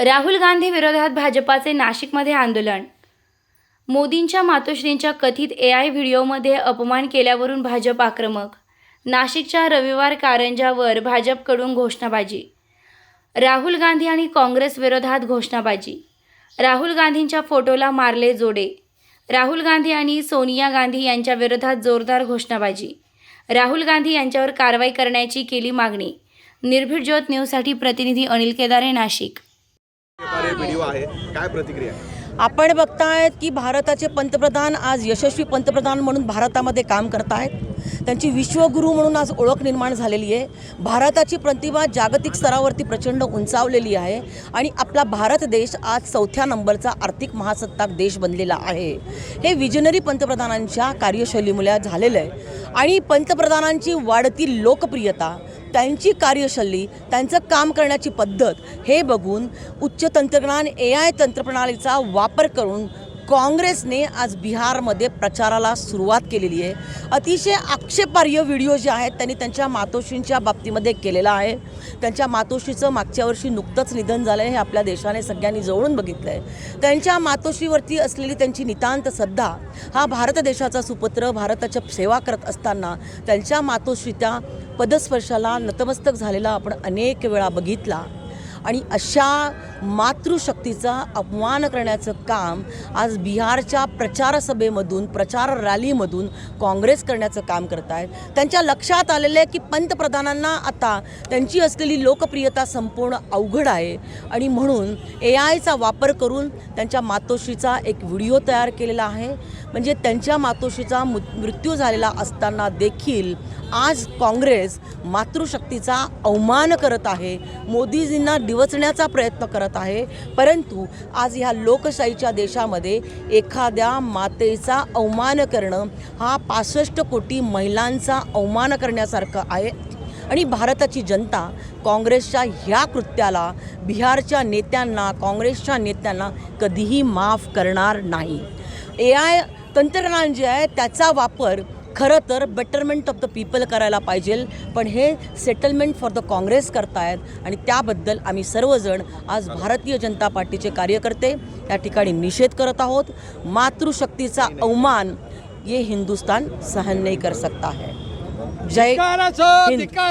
राहुल गांधी विरोधात भाजपाचे नाशिकमध्ये आंदोलन. मोदींच्या मातोश्रींच्या कथित ए आय व्हिडिओमध्ये अपमान केल्यावरून भाजप आक्रमक. नाशिकच्या रविवार कारंजावर भाजपकडून घोषणाबाजी. राहुल गांधी आणि काँग्रेस विरोधात घोषणाबाजी. राहुल गांधींच्या फोटोला मारले जोडे. राहुल गांधी आणि सोनिया गांधी यांच्या विरोधात जोरदार घोषणाबाजी. राहुल गांधी यांच्यावर कारवाई करण्याची केली मागणी. निर्भीड ज्योत न्यूजसाठी प्रतिनिधी अनिल केदारे नाशिक. व्हिडिओ आहे. काय प्रतिक्रिया? आपण बघतायत की भारताचे पंतप्रधान आज यशस्वी पंतप्रधान म्हणून भारतामध्ये काम करत आहेत त्यांची विश्वगुरू म्हणून आज ओळख निर्माण झालेली आहे. भारताची प्रतिभा जागतिक स्तरावरती प्रचंड उंचावलेली आहे आणि आपला भारत देश आज चौथ्या नंबरचा आर्थिक महासत्ताक देश बनलेला आहे. हे विजनरी पंतप्रधानांच्या कार्यशैलीमुळे झालेलं आहे. आणि पंतप्रधानांची वाढती लोकप्रियता त्यांची कार्यशैली त्यांचं काम करण्याची पद्धत हे बघून उच्च तंत्रज्ञान ए आय तंत्रप्रणालीचा वापर करून काँग्रेसने आज बिहारमध्ये प्रचाराला सुरुवात केलेली आहे. अतिशय आक्षेपार्ह व्हिडिओ जे आहेत त्यांनी त्यांच्या मातोश्रींच्या बाबतीमध्ये केलेला आहे. त्यांच्या मातोश्रीचं मागच्या वर्षी नुकतंच निधन झालं आहे हे आपल्या देशाने सगळ्यांनी जवळून बघितलं आहे त्यांच्या मातोश्रीवरती असलेली त्यांची नितांत श्रद्धा हा भारत देशाचा सुपुत्र भारताच्या सेवा करत असताना त्यांच्या मातोश्रीच्या पदस्पर्शाला नतमस्तक झालेला आपण अनेक वेळा बघितला. आणि अशा मातृशक्तीचा अपमान करण्याचं काम आज बिहारच्या प्रचारसभेमधून प्रचार रॅलीमधून काँग्रेस करण्याचं काम करत आहेत. त्यांच्या लक्षात आलेलं आहे की पंतप्रधानांना आता त्यांची असलेली लोकप्रियता संपूर्ण अवघड आहे. आणि म्हणून ए आयचा वापर करून त्यांच्या मातोश्रीचा एक व्हिडिओ तयार केलेला आहे. म्हणजे त्यांच्या मातोश्रीचा मृत्यू झालेला असताना देखील आज काँग्रेस मातृशक्तीचा अवमान करत आहे. मोदीजींना डिवचण्याचा प्रयत्न करत आहे. परंतु आज ह्या लोकशाहीच्या देशामध्ये एखाद्या मातेचा अवमान करणं हा पासष्ट कोटी महिलांचा अवमान करण्यासारखं आहे. आणि भारताची जनता काँग्रेसच्या ह्या कृत्याला बिहारच्या नेत्यांना काँग्रेसच्या नेत्यांना कधीही माफ करणार नाही. ए आय तंत्रज्ञान जे आहे त्याचा वापर खरं तर बेटरमेंट ऑफ द पीपल करायला पाहिजे. पण हे सेटलमेंट फॉर द काँग्रेस करतायत आणि त्याबद्दल आम्ही सर्वजण आज भारतीय जनता पार्टीचे कार्यकर्ते या ठिकाणी निषेध करत आहोत. मातृशक्तीचा अवमान ये हिंदुस्तान सहन नाही कर सकता है. जय